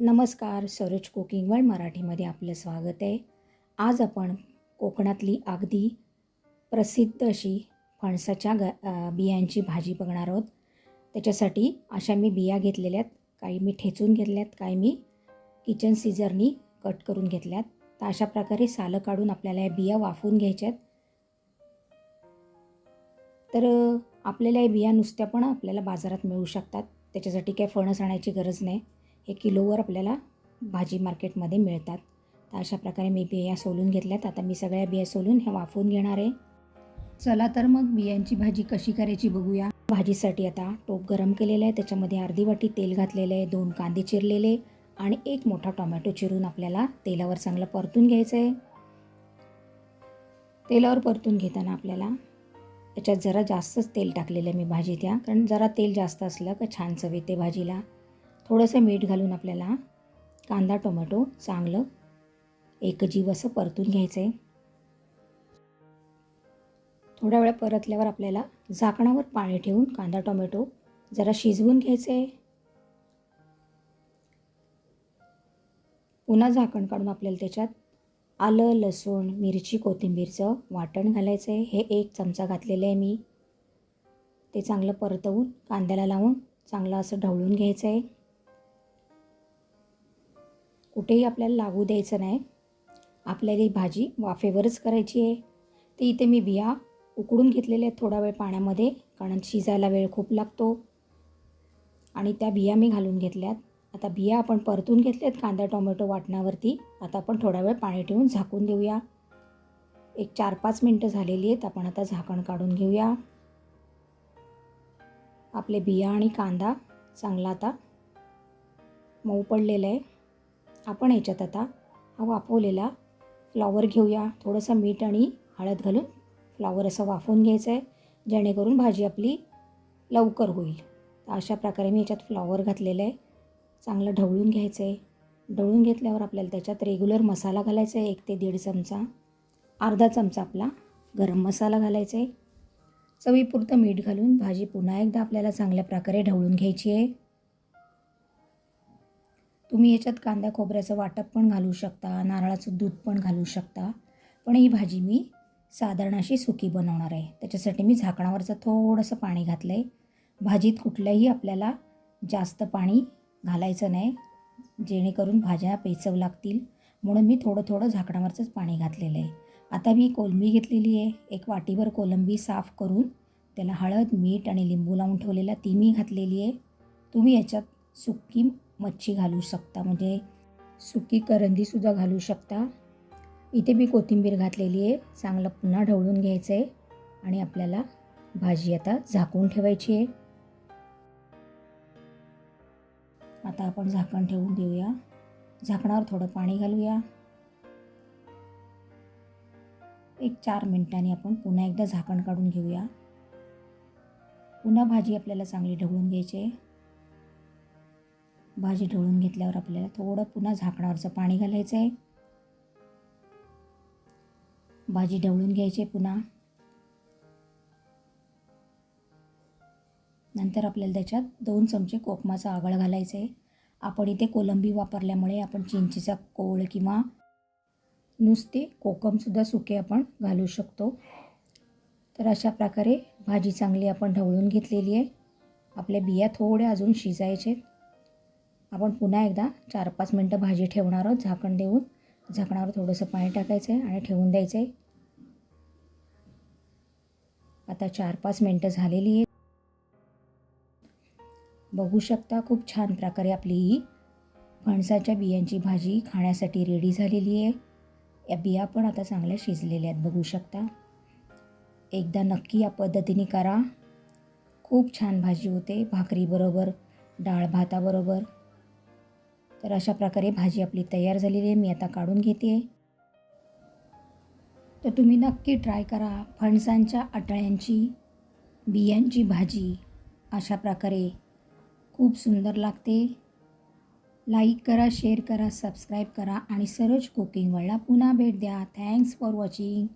नमस्कार Saroj cooking world मराठीमध्ये आपलं स्वागत आहे. आज आपण कोकणातली अगदी प्रसिद्ध अशी फणसाच्या ग बियांची भाजी बघणार आहोत. त्याच्यासाठी अशा मी बिया घेतलेल्या आहेत काही मी ठेचून घेतल्यात काही मी किचन सीझरनी कट करून घेतल्यात. तर अशा प्रकारे सालं काढून आपल्याला या बिया वाफवून घ्यायच्यात तर आपल्याला या बिया नुसत्या पण आपल्याला बाजारात मिळू शकतात. त्याच्यासाठी काही फणस आणायची गरज नाही. हे किलोवर आपल्याला भाजी मार्केटमध्ये मिळतात. तर अशा प्रकारे मी बिया सोलून घेतल्यात. आता मी सगळ्या बिया सोलून ह्या वाफवून घेणार आहे. चला तर मग बियांची भाजी कशी करायची बघूया. भाजीसाठी आता टोप गरम केलेलं आहे. त्याच्यामध्ये अर्धी वाटी तेल घातलेलं आहे. दोन कांदे चिरलेले आणि एक मोठा टोमॅटो चिरून आपल्याला तेलावर चांगलं परतून घ्यायचं आहे. तेलावर परतून घेताना आपल्याला त्याच्यात जरा जास्तच तेल टाकलेलं आहे मी भाजी त्या. कारण जरा तेल जास्त असलं का छान चव येते भाजीला. थोडंसं मीठ घालून आपल्याला कांदा टोमॅटो चांगलं एकजीव असं परतून घ्यायचं आहे. थोड्या वेळा परतल्यावर आपल्याला झाकणावर पाणी ठेवून कांदा टोमॅटो जरा शिजवून घ्यायचं आहे. पुन्हा झाकण काढून आपल्याला त्याच्यात आलं लसूण मिरची कोथिंबीरचं वाटण घालायचं आहे. हे एक चमचा घातलेलं आहे मी. ते चांगलं परतवून कांद्याला लावून चांगलं असं ढवळून घ्यायचं आहे. कुठेही आपल्याला लागू द्यायचं नाही. आपल्याला ही भाजी वाफेवरच करायची आहे. तर इथे मी बिया उकडून घेतलेल्या आहेत थोडा वेळ पाण्यामध्ये कारण शिजायला वेळ खूप लागतो. आणि त्या बिया मी घालून घेतल्यात. आता बिया आपण परतून घेतल्यात कांदा टोमॅटो वाटण्यावरती आता आपण थोडा वेळ पाणी ठेवून झाकून देऊया. एक चार पाच मिनटं झालेली आहेत. आपण आता झाकण काढून घेऊया. आपले बिया आणि कांदा चांगला आता मऊ पडलेला आहे. आपण याच्यात आता हा वाफवलेला फ्लॉवर घेऊया. थोडंसं मीठ आणि हळद घालून फ्लॉवर असं वाफवून घ्यायचं आहे जेणेकरून भाजी आपली लवकर होईल. तर अशा प्रकारे मी याच्यात फ्लॉवर घातलेलं आहे. चांगलं ढवळून घ्यायचं आहे. ढवळून घेतल्यावर आपल्याला त्याच्यात रेग्युलर मसाला घालायचा आहे एक ते दीड चमचा. अर्धा चमचा आपला गरम मसाला घालायचा आहे. चवीपुरतं मीठ घालून भाजी पुन्हा एकदा आपल्याला चांगल्या प्रकारे ढवळून घ्यायची आहे. तुम्ही याच्यात कांदा खोबऱ्याचं वाटप पण घालू शकता नारळाचं दूध पण घालू शकता. पण ही भाजी मी साधारण अशी सुकी बनवणार आहे. त्याच्यासाठी मी झाकणावरचं थोडंसं पाणी घातलं आहे भाजीत कुठल्याही आपल्याला जास्त पाणी घालायचं नाही जेणेकरून भाज्या पेचव लागतील. म्हणून मी थोडं थोडं झाकणावरचंच पाणी घातलेलं आहे. आता मी कोलंबी घेतलेली आहे. एक वाटीभर कोलंबी साफ करून त्याला हळद मीठ आणि लिंबू लावून ठेवलेला ती मी घातलेली आहे. तुम्ही याच्यात सुकी मच्छी घालू शकता म्हणजे सुकी करंदीसुद्धा घालू शकता. इथे मी कोथिंबीर घातलेली आहे चांगलं पुन्हा ढवळून घ्यायचं आहे आणि आपल्याला भाजी आता झाकून ठेवायची आहे. आता आपण झाकण ठेवून देऊया. झाकणावर थोडं पाणी घालूया. एक चार मिनिटांनी आपण पुन्हा एकदा झाकण काढून घेऊया. पुन्हा भाजी आपल्याला चांगली ढवळून घ्यायची आहे. भाजी ढवळून घेतल्यावर आपल्याला थोडं पुन्हा झाकणावरचं पाणी घालायचं आहे. भाजी ढवळून घ्यायची आहे पुन्हा. नंतर आपल्याला त्याच्यात दोन चमचे कोकमाचा आगळ घालायचं आहे. आपण इथे कोलंबी वापरल्यामुळे आपण चिंचेचा कोळ किंवा नुसते कोकमसुद्धा सुके आपण घालू शकतो. तर अशा प्रकारे भाजी चांगली आपण ढवळून घेतलेली आहे. आपल्या बिया थोड्या अजून शिजायचे आपण पुन्हा एकदा चार पाच मिनटं भाजी ठेवणार आहोत झाकण देऊन. झाकणावर थोडंसं पाणी टाकायचं आहे आणि ठेवून द्यायचं आहे. आता चार पाच मिनटं झालेली आहे बघू शकता खूप छान प्रकारे आपली ही फणसाच्या बियांची भाजी खाण्यासाठी रेडी झालेली आहे. या बिया पण आता चांगल्या शिजलेल्या आहेत बघू शकता. एकदा नक्की या पद्धतीने करा. खूप छान भाजी होते भाकरीबरोबर डाळ भाताबरोबर. तर अशा प्रकारे भाजी आपली तयार झालेली आहे. मी आता काढून घेते. तर तुम्ही नक्की ट्राय करा फणसांच्या अटळ्यांची बियांची भाजी. अशा प्रकारे खूप सुंदर लागते. लाईक करा शेअर करा सबस्क्राईब करा आणि सरोज कुकिंग वर्ल्डला पुन्हा भेट द्या. Thanks for watching